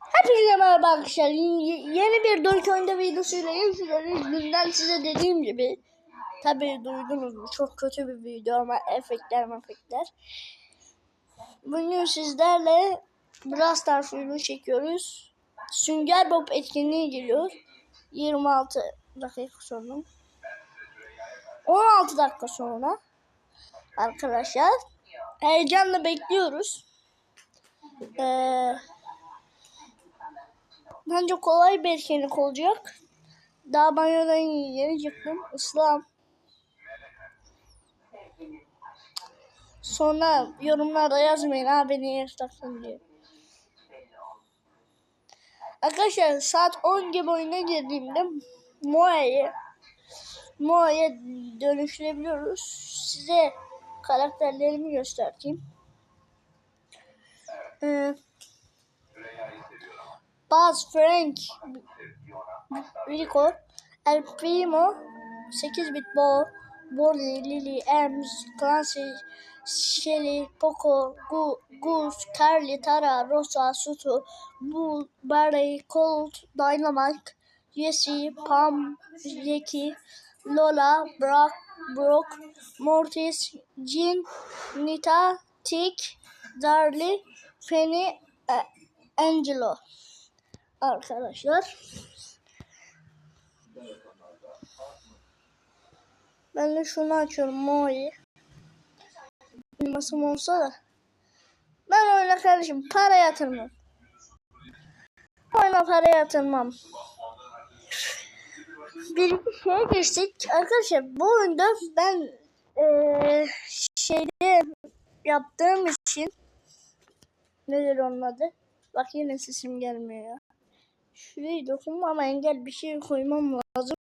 Hepinize merhaba arkadaşlar. Yeni bir Donkey Oyunda videosuyla yaşıyoruz. Günden size dediğim gibi tabi duydunuz mu? Çok kötü bir video ama efektler efektler. Bugün sizlerle Brawl Stars oyunu çekiyoruz. Sünger Bob etkinliği geliyor. 26 dakika sonra. 16 dakika sonra. Arkadaşlar. Heyecanla bekliyoruz. Eee Bence kolay bir etkinlik olacak. Daha banyodan yeni çıktım. Islam. Sonra yorumlarda yazmayın abi niye ıslaksın diye. Arkadaşlar saat 10 gibi oyuna girdiğimde Moa'yı Moa'ya dönüştürebiliyoruz. Size karakterlerimi göstereyim. Ee, Buzz, Frank, Rico, El Primo, 8 bit Bo, Bordy, Lily, Ems, Clancy, Shelly, Poco, Goose, Carly, Tara, Rosa, Sutu, Bull, Barley, Colt, Dynamite, Jesse, Pam, Jackie, Lola, Brock, Brock, Mortis, Jean, Nita, Tick, Darly, Penny, eh, Angelo arkadaşlar. Ben de şunu açıyorum Mo'yu. Bilmasım olsa da. Ben oyuna kardeşim para yatırmam. Oyuna para yatırmam. Bir şeye geçtik. Arkadaşlar bu oyunda ben eee şeyde yaptığım için nedir onun adı? Bak yine sesim gelmiyor ya. Şurayı dokunma ama engel bir şey koymam lazım.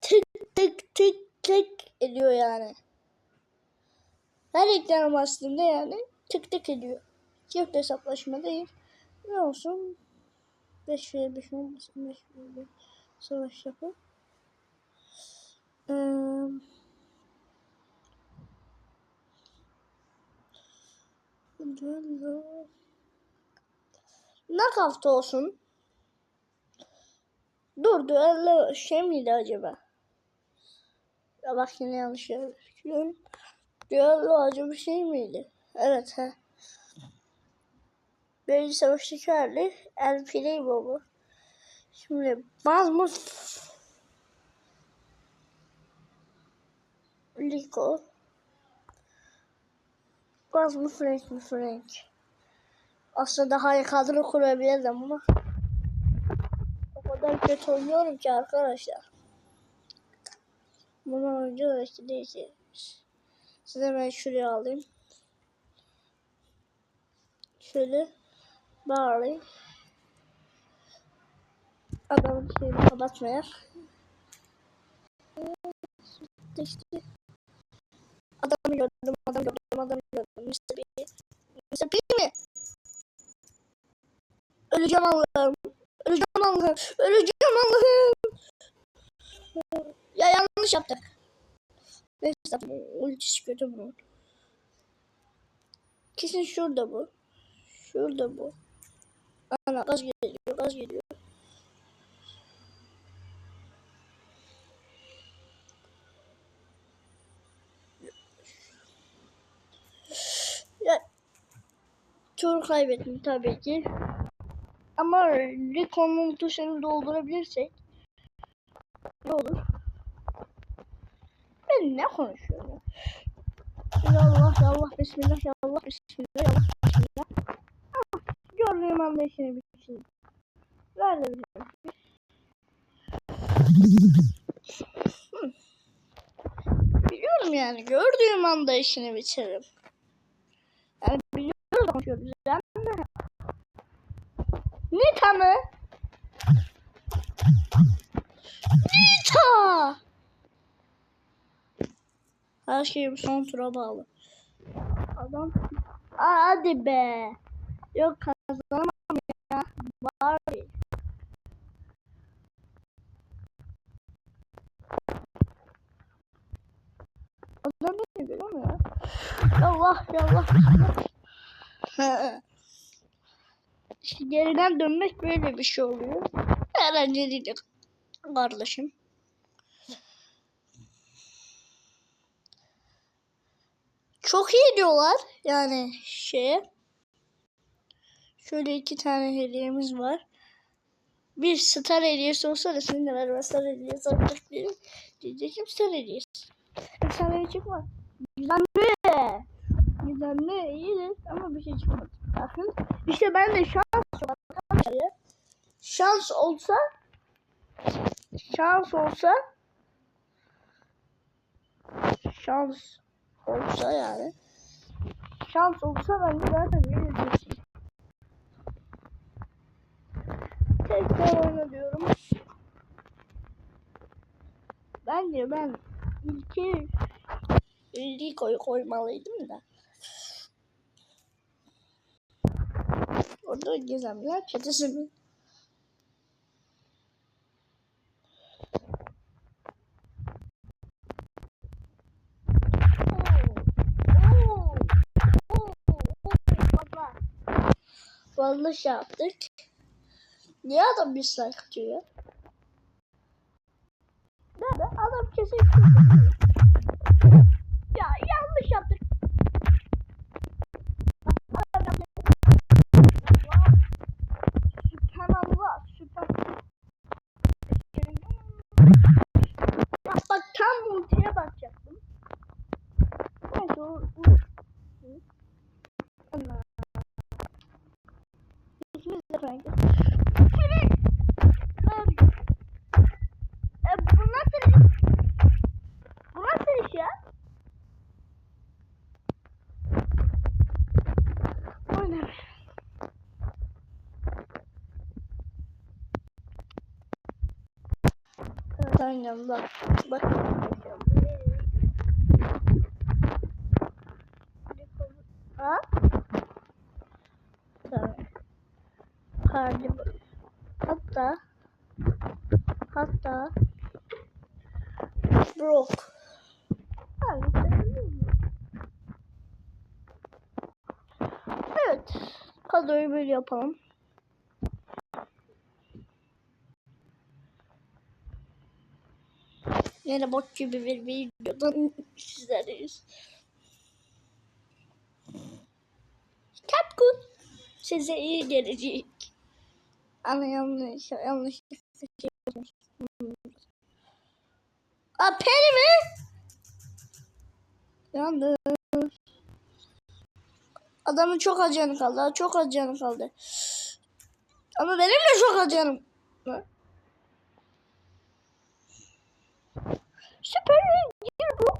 Tık tık tık tık ediyor yani. Her ekrana bastığımda yani tık tık ediyor. Çift hesaplaşma değil. Ne olsun? 5 ve 5 olmasın. 5 ve 5 savaş yapın. Ee, Knockout olsun. Dur düello şey miydi acaba? Ya bak yine yanlış yapıyorum. Düello acaba şey miydi? Evet he. Birinci savaştaki hali El Primo bu. Şimdi Mazmut Rico Mazmut Frank? Aslında daha iyi kadro kurabilirdim ama o kadar kötü oynuyorum ki arkadaşlar. Bunu oyuncu değil ki. Size ben şuraya alayım. Şöyle Barley. Adamın şeyini kapatmayak. İşte. Adamı gördüm, adamı gördüm, adamı gördüm. Mr. B. Mr. B mi? Öleceğim Allah'ım. Öleceğim Allah'ım. Öleceğim Allah'ım. Ya yanlış yaptık. Neyse ultisi kötü bu. Kesin şurada bu. Şurada bu. Ana gaz geliyor, gaz geliyor. Ya tur kaybettim tabii ki. Ama Rico'nun tuşunu doldurabilirsek ne olur? Ben ne konuşuyorum? Ya Allah ya Allah bismillah ya Allah bismillah ya Allah bismillah. Ah, gördüğüm anda işini bitirdim. Ver de. Biliyorum yani gördüğüm anda işini bitiririm. Konuşuyoruz yani. Nita mı? Nita! Her şey son tura bağlı. Adam... Hadi be. Yok kazanamam ya. Bari. Adam ne mu ya? Allah ya Allah. İşte geriden dönmek böyle bir şey oluyor. Eğlenceli kardeşim. Çok iyi diyorlar yani şeye. Şöyle iki tane hediyemiz var. Bir star hediyesi olsa da senin de ver star hediyesi olacak diye. Diyeceğim star hediyesi. Efsane çıkmaz. Gizemli. Gizemli iyidir ama bir şey çıkmadı. Bakın. İşte ben de şans var. Şans olsa şans olsa şans olsa yani şans olsa ben de zaten vereceksin. Tekrar oyna diyorum. Ben de ben ilki ilki koy koymalıydım da. Orada gizemler çetesi mi? Şey yaptık. Niye adam bir like atıyor? Nerede? Adam kesin Ya Aynen bak. Bak. Ha? Tamam. Hatta hatta Brock. Evet. Kadroyu böyle yapalım. Yine bot gibi bir videodan sizlerleyiz. Capcom size iyi gelecek. Ama yanlış, yanlış. A peri mi? Yandı. Adamın çok acıyanı kaldı. Çok acıyanı kaldı. Ama benim de çok acıyanım. Süper Lig bu.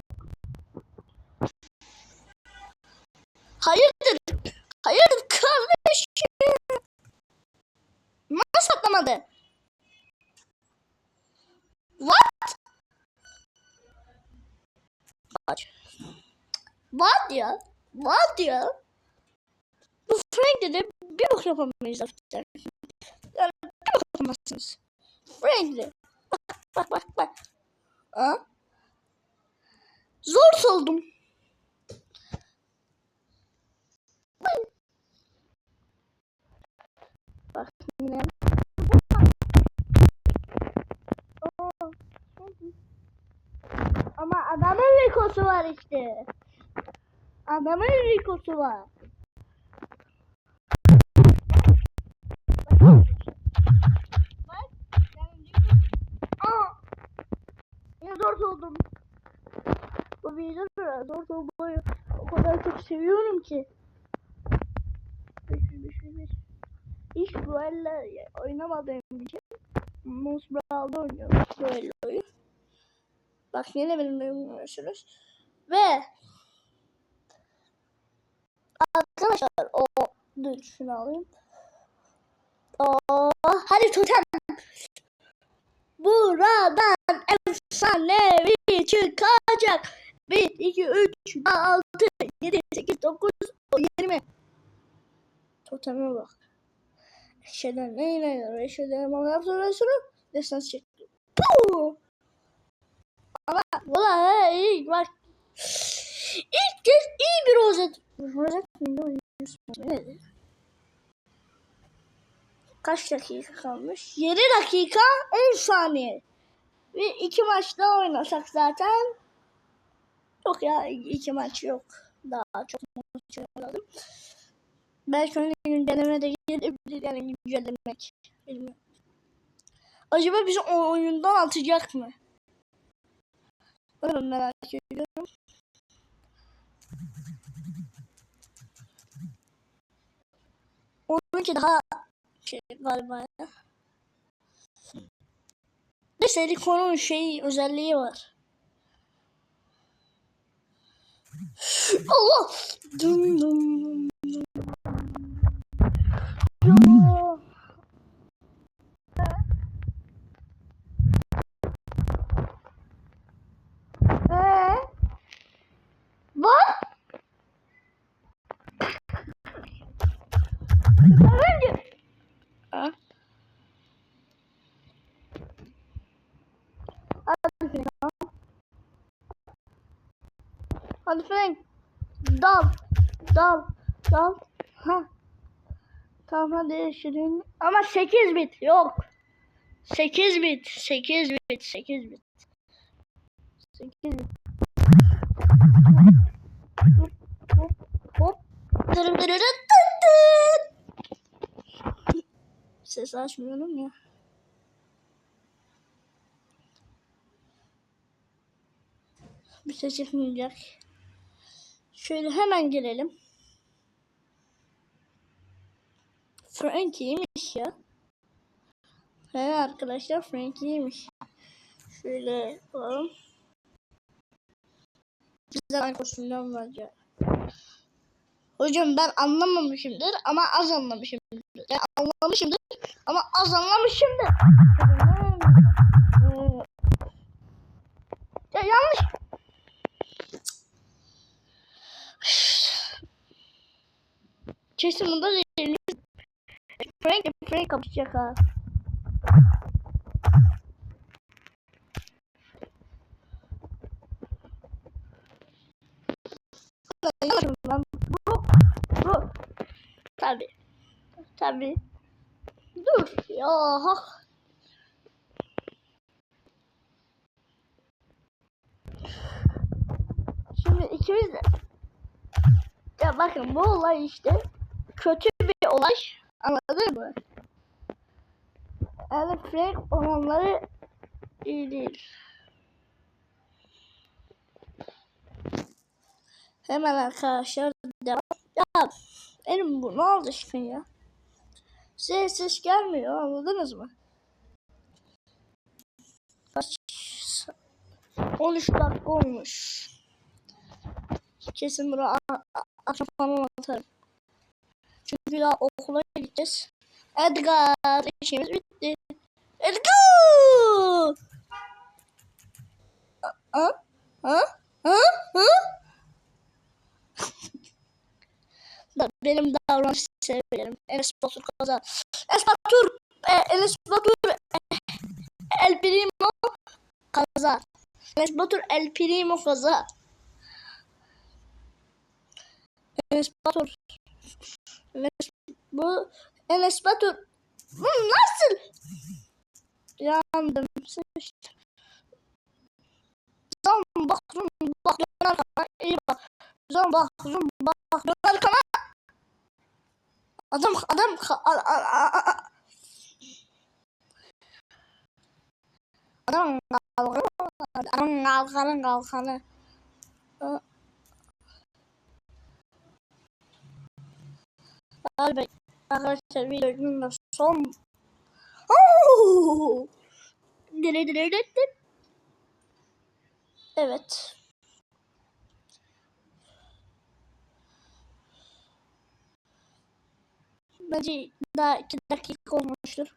Hayırdır? Hayırdır kardeşim? Nasıl atlamadı? What? What? What ya? What ya? Bu Frank'le de bir bok yapamayız zaten. Yani bir bok yapamazsınız. Frank'le. Bak bak bak bak. Ha? Zor soldum. Bak yine. Ama adamın Rico'su var işte. Adamın Rico'su var. Seviyorum ki. Hiç böyle oynamadığım için Mouse Brawl'da oynuyorum böyle oyun. Bak yine benimle oynuyorsunuz. Ve arkadaşlar o dur şunu alayım. O hadi totem. Buradan efsanevi çıkacak. 1, 2, 3, 6, 7, 8, 9, 20. Toteme bak. Eşeden ne ne eşeden Muhammed Resulü desans çekti. Puh! Ama valla iyi bak. İlk kez iyi bir rozet. Rozet mi oynuyorsun? Kaç dakika kalmış? 7 dakika 10 saniye. Ve iki maç daha oynasak zaten. Yok ya iki maç yok. Daha çok maç oynadım. Belki öyle güncelleme de gelebilir yani güncellemek. Bilmiyorum. Acaba bizi o oyundan atacak mı? Ben merak ediyorum. Onunki daha şey galiba ya. Bir silikonun şey özelliği var. Allah! Dum dum dum dum. Ya. Ee? Bak! Önce... Ha? Hadi Frank. Hadi Frank. Dal. Dal. Dal. Ha. Tamam hadi. Ama 8 bit yok. 8 bit. 8 bit. 8 bit. 8 bit. Hop hop hop. Dırım dırırı. Ses açmıyorum ya. Bir ses çıkmayacak. Şöyle hemen gelelim. Frankie'ymiş ya. He arkadaşlar Frankie'ymiş. Şöyle yapalım. Güzel kostümden var ya. Hocam ben anlamamışımdır ama az anlamışımdır. Yani anlamışımdır ama az anlamışımdır. Ya yanlış. Kesin bunda değil. Frank Frank kapışacak ha. Lan. Bu. Bu. Tabi. Tabi. Dur. Ya hak. Şimdi ikimiz de ya bakın bu olay işte kötü bir olay. Anladın mı? Yani Frank olanları iyi değil. Hemen arkadaşlar devam. Ya benim bu ne oldu şimdi ya? Size ses gelmiyor anladınız mı? Kaç 13 dakika olmuş. Kesin bunu akşam falan atarım. Çünkü daha okula gideceğiz. Edgar işimiz bitti. Edgar! Ha? Ha? Ha? Ha? benim davranış severim. Enes Batur kaza. Enes Batur! E, Enes Batur! E, El Primo kaza. Enes Batur El Primo kaza. Enes Batur. Bu Enes Batur. Bu nasıl? Yandım. Sıçtım. Zam bak zoom bak dön arkana iyi bak. Zam bak zoom bak dön arkana. Adam adam a, a, a, adam kalkanı adam kalkanı kalkanı. Abi arkadaşlar videonun da son Oh! Evet. Bence daha iki dakika olmuştur.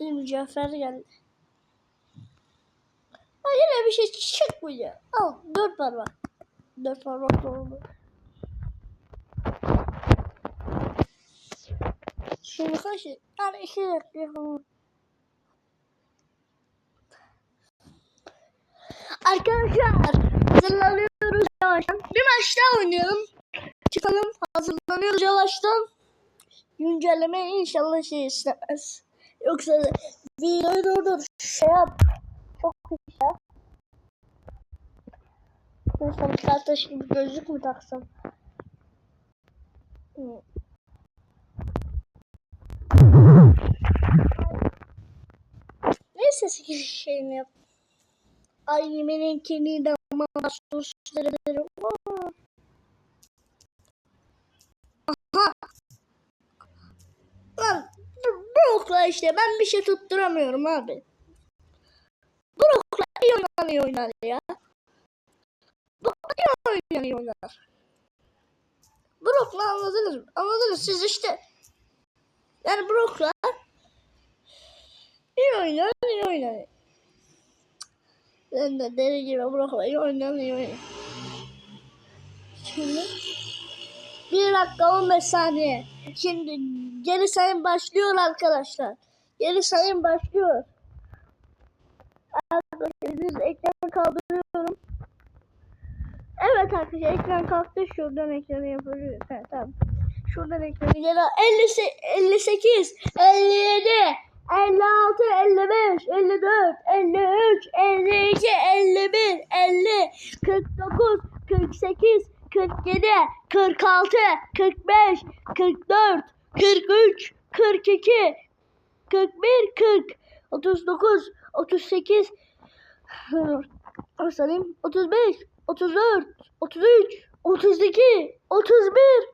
Mücevher geldi. Ha yine bir şey çıkmıyor. Al dört parmak. Dört parmak doldu. Şimdi. Arkadaşlar hazırlanıyoruz yavaştan. Bir maç daha oynayalım. Çıkalım hazırlanıyoruz yavaştan. güncelleme inşallah şey istemez. Yoksa videoyu durdur. Şey yap. Çok ya. Ben sana kardeş gibi gözlük mü taksam? Hı. Neyse şeyini yap. Ay benimkini de ama susturabilirim. Aha. Lan Brock'la işte ben bir şey tutturamıyorum abi. Brock'la iyi oynanıyor oynar ya. Brock'la iyi oynanıyor oynar. Brock'la anladınız mı? Anladınız siz işte. Yani Brock'la iyi oynar, iyi oynar. Ben de deli gibi iyi oynar, iyi oynar. Şimdi bir dakika 15 saniye. Şimdi geri sayım başlıyor arkadaşlar. Geri sayım başlıyor. Arkadaşlar ekranı kaldırıyorum. Evet arkadaşlar ekran kalktı. Şuradan ekranı yapıyoruz. Evet, tamam. Şuradan ekranı geri 50, 58, 57, 56, 55, 54, 53, 52, 51, 50, 49, 48, 47, 46, 45, 44, 43, 42, 41, 40, 39, 38, Sayayım 35, 34, 33, 32, 31,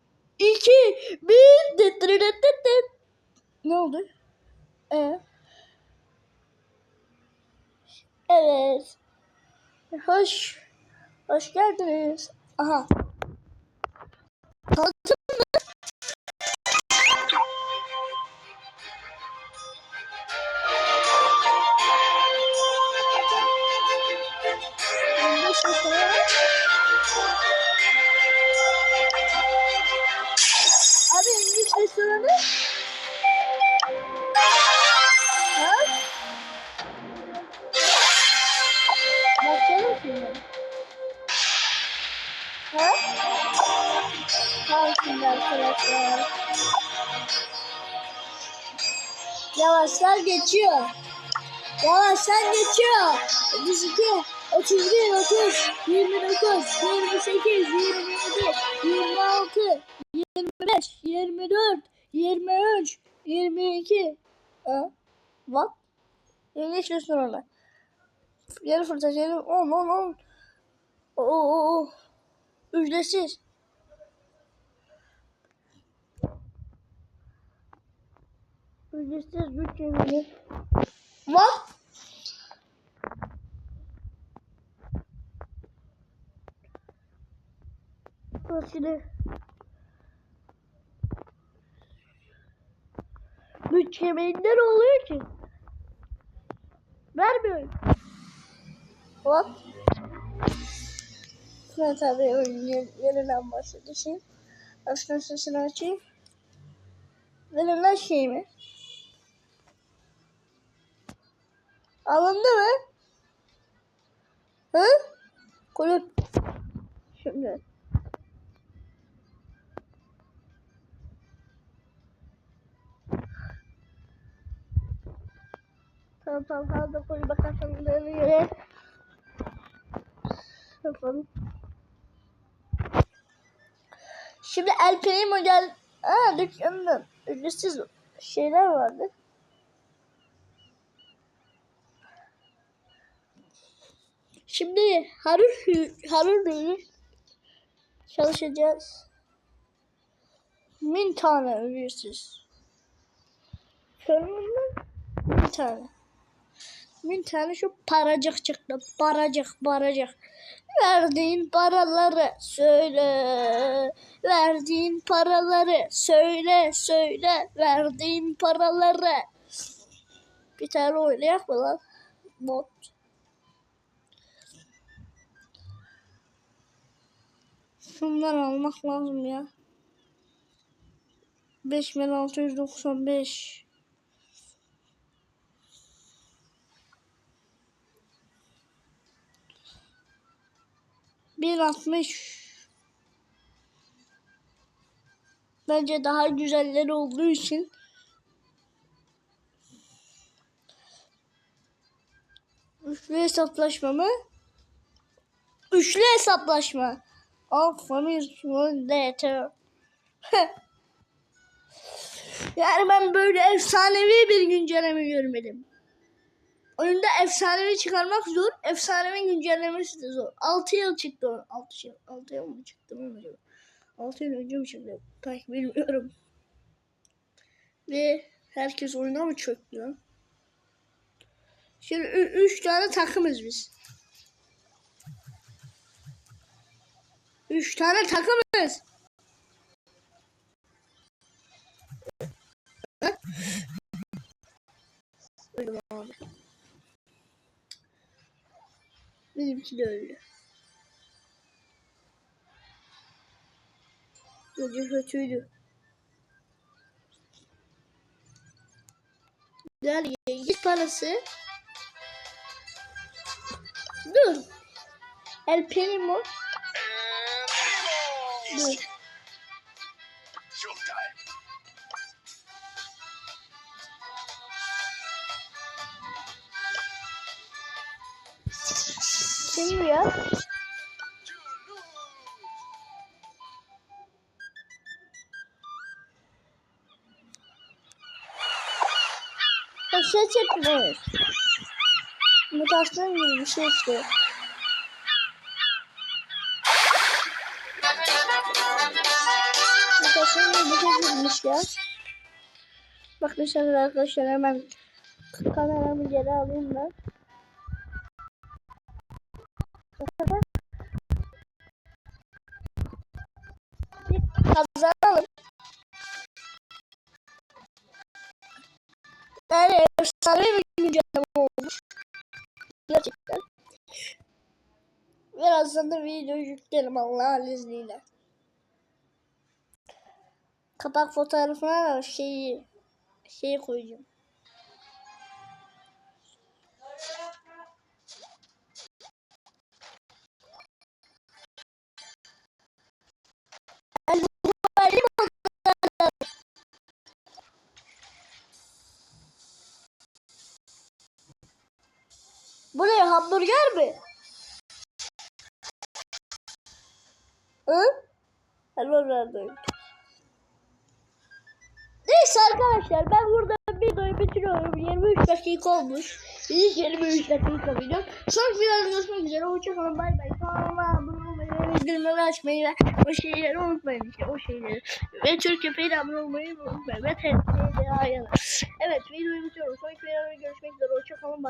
2, 1. Dıt dırı dıt dıt dıt. Ne oldu? Ee? Evet. Hoş. Hoş geldiniz. Aha. Restoranı? Ha? Başlayalım şimdi. Ha? Tamam şimdi arkadaşlar. Yavaşlar geçiyor. Yavaşlar geçiyor. 32, 31, 30, 29, 28, 27, 26, 25, 24, 23, 22. Ha? What? İngiliz restoranı. Yarı fırsat, yarı 10, 10, 10. Oo. Ücretsiz. Ücretsiz güç yemeği. What? Nasıl? Güç yemeğinde ne oluyor ki? Vermiyor. What? Ben tabii oyun yerinden başladı şey. Aslında sesini açayım. Verilen şey mi? Alındı mı? Hı? Kulüp. Şimdi. Tamam tamam kaldı koy bakalım yere. Yapalım. Şimdi El Primo gel. Aa dükkanında ücretsiz şeyler vardı. Şimdi Harun Harun Bey'i çalışacağız. Bin tane ücretsiz. Sorumluluğum bin tane. Bin tane şu paracık çıktı. Paracık paracık. Verdiğin paraları söyle. Verdiğin paraları söyle söyle. Verdiğin paraları. Bir tane oynayak mı lan? Bot. Şunları almak lazım ya. 5695 1060 Bence daha güzelleri olduğu için Üçlü hesaplaşma mı? Üçlü hesaplaşma. Alfanız DT. yani ben böyle efsanevi bir güncelleme görmedim. Oyunda efsanevi çıkarmak zor. Efsanevi güncellemesi de zor. 6 yıl çıktı o. 6 yıl, 6 yıl mı çıktı mı acaba? 6 yıl önce mi çıktı? Pek bilmiyorum. Ve herkes oyuna mı çöktü? Şimdi 3 tane takımız biz. 3 tane takımız. Öldüm abi. Benimki de öldü. Gece kötüydü. Gel git parası. Dur. El Primo. Dur. Çekmiyoruz. Mutasyon gibi bir şey istiyor. Mutasyon gibi bir şey girmiş ya. Bak mesela arkadaşlar hemen kameramı geri alayım ben. Kazanalım. Yani efsane bir güncelleme olmuş. Gerçekten. Birazdan da video yüklerim Allah'ın izniyle. Kapak fotoğrafına da şeyi şeyi koyacağım. Nerede? Neyse arkadaşlar ben burada videoyu bitiriyorum. 23 dakika olmuş. İlk 23 dakika video. Son videoda görüşmek üzere. Hoşçakalın. Bay bay. Kanalıma abone olmayı bildirimleri açmayı ve o şeyleri unutmayın. işte o şeyleri. Ve Türk köpeğine abone olmayı unutmayın. Ve TNT'ye ayarlar. Evet videoyu bitiriyorum. Sonraki videoda görüşmek üzere. Hoşçakalın.